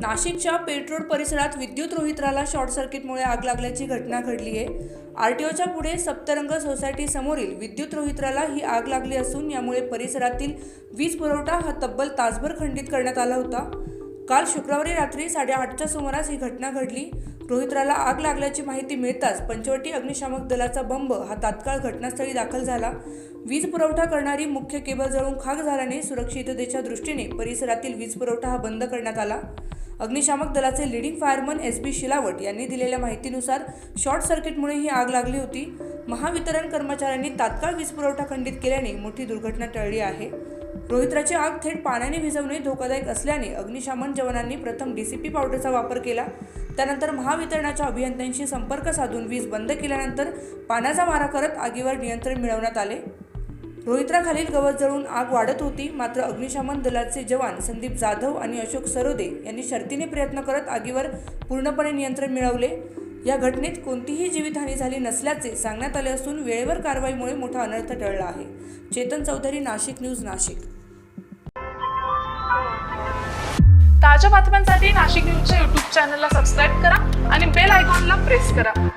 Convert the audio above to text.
नाशिकच्या पेट्रोल परिसरात विद्युत रोहित्राला शॉर्ट सर्किटमुळे आग लागल्याची घटना घडली आहे. आर टी ओच्या पुढे सप्तरंग सोसायटी समोरील विद्युत रोहित्राला ही आग लागली असून यामुळे परिसरातील वीज पुरवठा हा तब्बल तासभर खंडित करण्यात आला होता. काल शुक्रवारी रात्री साडेआठच्या सुमारास ही घटना घडली. रोहित्राला आग लागल्याची माहिती मिळताच पंचवटी अग्निशामक दलाचा बंब हा तात्काळ घटनास्थळी दाखल झाला. वीज पुरवठा करणारी मुख्य केबल जळून खाक झाल्याने सुरक्षिततेच्या दृष्टीने परिसरातील वीज पुरवठा हा बंद करण्यात आला. अग्निशामक दलाचे leading fireman S B Shilawat यांनी दिलेल्या माहितीनुसार शॉर्ट सर्किटमुळे ही आग लागली होती. महावितरण कर्मचाऱ्यांनी तात्काळ वीज पुरवठा खंडित केल्याने मोठी दुर्घटना टळली आहे. रोहित्राची आग थेट पाण्याने भिजवणे धोकादायक असल्याने अग्निशमन जवानांनी प्रथम डी सी पी पावडरचा वापर केला. त्यानंतर महावितरणाच्या अभियंत्यांशी संपर्क साधून वीज बंद केल्यानंतर पाण्याचा मारा करत आगीवर नियंत्रण मिळवण्यात आले. रोहित्राखालील गवत जळून आग वाढत होती. मात्र अग्निशमन दलाचे जवान संदीप जाधव आणि अशोक सरोदे यांनी शर्तीने प्रयत्न करत आगीवर पूर्णपणे नियंत्रण मिळवले. या घटनेत कोणतीही जीवितहानी झाली नसल्याचे सांगण्यात आले असून वेळेवर कारवाईमुळे मोठा अनर्थ टळला आहे. चेतन चौधरी नाशिक न्यूज नाशिक. ताज्या बातम्यांसाठी नाशिक न्यूजच्या युट्यूब चॅनलला सबस्क्राईब करा आणि बेल आयकॉनला प्रेस करा.